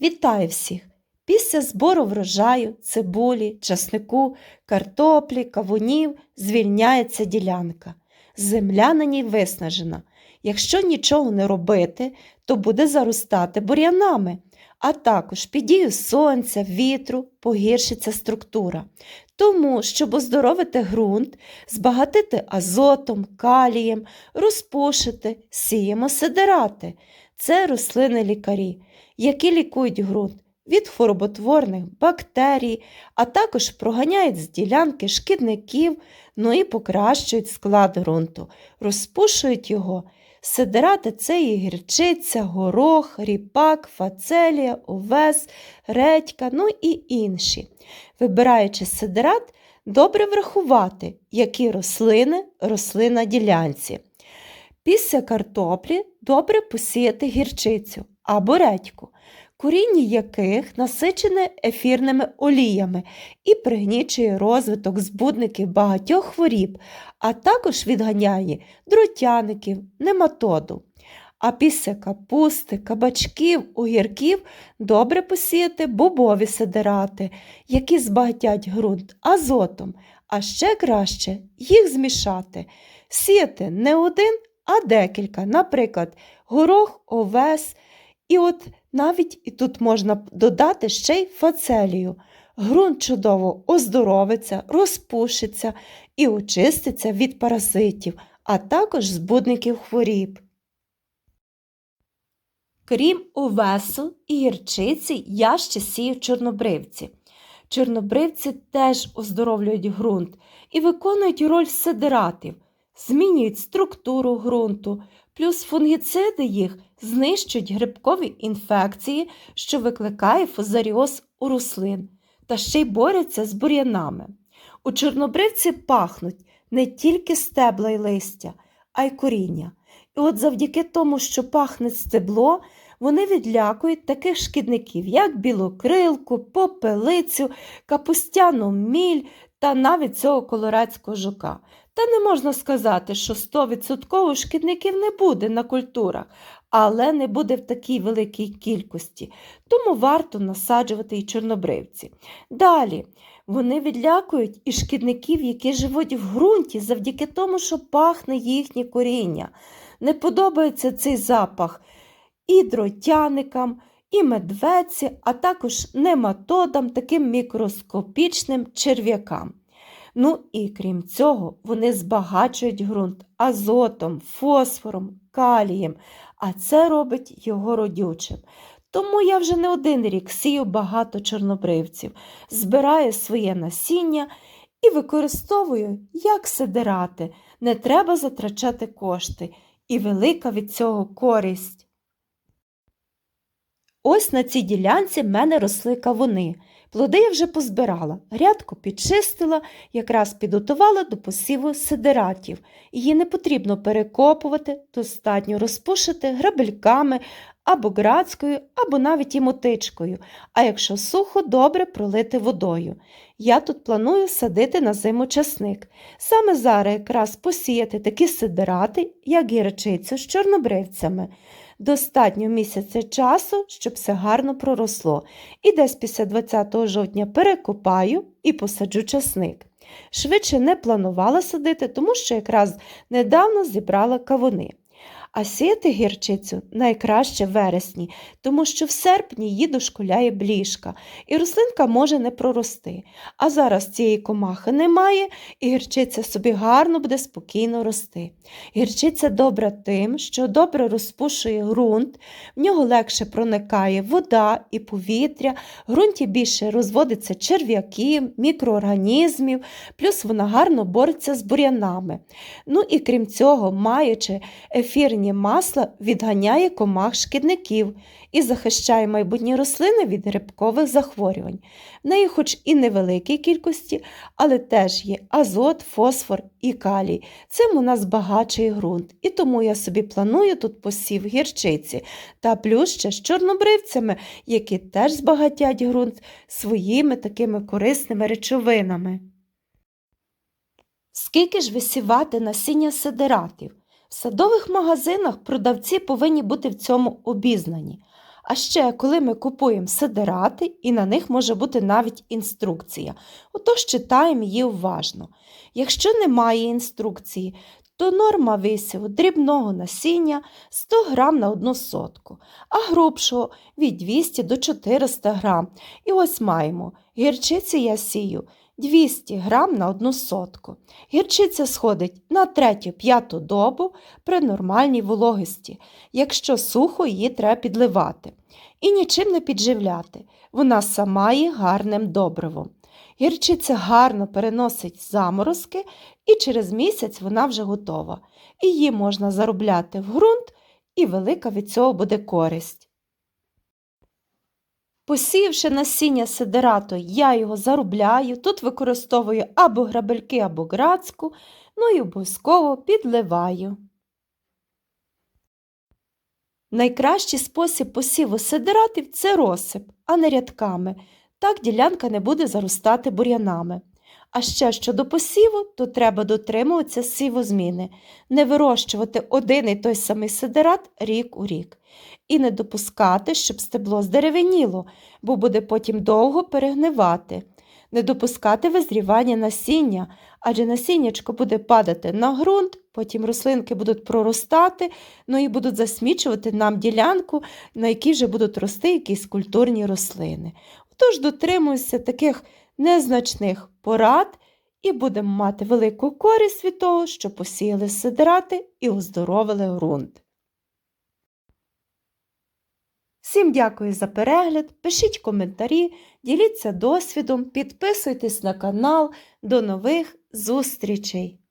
Вітаю всіх! Після збору врожаю, цибулі, часнику, картоплі, кавунів звільняється ділянка. Земля на ній виснажена. Якщо нічого не робити, то буде заростати бур'янами, а також під дією сонця, вітру погіршиться структура. Тому, щоб оздоровити ґрунт, збагатити азотом, калієм, розпушити, сіємо сидирати. Це рослини лікарі, які лікують ґрунт від хвороботворних бактерій, а також проганяють з ділянки шкідників, ну і покращують склад ґрунту, розпушують його. Сидирати це і гірчиця, горох, ріпак, фацелія, овес, редька, ну і інші. Вибираючи сидират, добре врахувати, які рослини росли на ділянці. Після картоплі добре посіяти гірчицю або редьку, коріння яких насичене ефірними оліями і пригнічує розвиток збудників багатьох хворіб, а також відганяє дротяників, нематоду. А після капусти, кабачків, огірків добре посіяти бобові сидирати, які збагатять ґрунт азотом, а ще краще їх змішати. Сіяти не один, а декілька, наприклад, горох, овес. І от навіть і тут можна додати ще й фацелію. Грунт чудово оздоровиться, розпушиться і очиститься від паразитів, а також збудників хворіб. Крім овесу і гірчиці, я ще сію чорнобривці. Чорнобривці теж оздоровлюють ґрунт і виконують роль сидератів, змінюють структуру ґрунту, плюс фунгіциди їх знищують грибкові інфекції, що викликає фузаріоз у рослин, та ще й борються з бур'янами. У чорнобривці пахнуть не тільки стебла й листя, а й коріння. І от завдяки тому, що пахне стебло, вони відлякують таких шкідників, як білокрилку, попелицю, капустяну міль та навіть цього колорадського жука. Та не можна сказати, що 100% шкідників не буде на культурах, але не буде в такій великій кількості, тому варто насаджувати і чорнобривці. Далі вони відлякують і шкідників, які живуть в ґрунті завдяки тому, що пахне їхнє коріння. Не подобається цей запах і дротяникам, і медвеці, а також нематодам, таким мікроскопічним черв'якам. Ну і крім цього, вони збагачують ґрунт азотом, фосфором, калієм, а це робить його родючим. Тому я вже не один рік сію багато чорнобривців, збираю своє насіння і використовую як сидирати. Не треба затрачати кошти, і велика від цього користь. Ось на цій ділянці в мене росли кавуни. Плоди я вже позбирала, грядку підчистила, якраз підготувала до посіву сидератів. Її не потрібно перекопувати, достатньо розпушити грабельками або грацькою, або навіть і мотичкою, а якщо сухо, добре пролити водою. Я тут планую садити на зиму часник. Саме зараз якраз посіяти такі сидерати, як гірчицю з чорнобривцями. Достатньо місяця часу, щоб все гарно проросло, і десь після 20 жовтня перекопаю і посаджу часник. Швидше не планувала садити, тому що якраз недавно зібрала кавуни. А сіяти гірчицю найкраще в вересні, тому що в серпні її дошкуляє бліжка, і рослинка може не прорости. А зараз цієї комахи немає, і гірчиця собі гарно буде спокійно рости. Гірчиця добра тим, що добре розпушує ґрунт, в нього легше проникає вода і повітря, в ґрунті більше розводиться черв'яків, мікроорганізмів, плюс вона гарно бореться з бур'янами. Ну і крім цього, маючи ефірні масла, відганяє комах шкідників і захищає майбутні рослини від грибкових захворювань. В неї, хоч і невеликій кількості, але теж є азот, фосфор і калій. Цим у нас багачий ґрунт, і тому я собі планую тут посів гірчиці та плюс з чорнобривцями, які теж збагатять ґрунт своїми такими корисними речовинами. Скільки ж висівати насіння сидератів? Садових магазинах продавці повинні бути в цьому обізнані. А ще, коли ми купуємо сидирати, і на них може бути навіть інструкція. Отож читаємо її уважно. Якщо немає інструкції, то норма висіву дрібного насіння 100 г на одну сотку, а грубшого від 200 до 400 г. І ось маємо гірчиці я сію 200 г на одну сотку. Гірчиця сходить на третю-п'яту добу при нормальній вологості. Якщо сухо, її треба підливати. І нічим не підживляти. Вона сама є гарним добривом. Гірчиця гарно переносить заморозки, і через місяць вона вже готова. Її можна заробляти в ґрунт, і велика від цього буде користь. Посіявши насіння сидерату, я його заробляю, тут використовую або грабельки, або грацку, ну і обов'язково підливаю. Найкращий спосіб посіву сидератів – це розсип, а не рядками. Так ділянка не буде заростати бур'янами. А ще щодо посіву, то треба дотримуватися сівозміни, не вирощувати один і той самий сидерат рік у рік. І не допускати, щоб стебло здеревеніло, бо буде потім довго перегнивати. Не допускати визрівання насіння, адже насіннячко буде падати на ґрунт, потім рослинки будуть проростати, ну і будуть засмічувати нам ділянку, на якій вже будуть рости якісь культурні рослини. Тож дотримуйся таких незначних порад і будемо мати велику користь від того, що посіяли сидирати і оздоровили ґрунт. Всім дякую за перегляд, пишіть коментарі, діліться досвідом, підписуйтесь на канал. До нових зустрічей!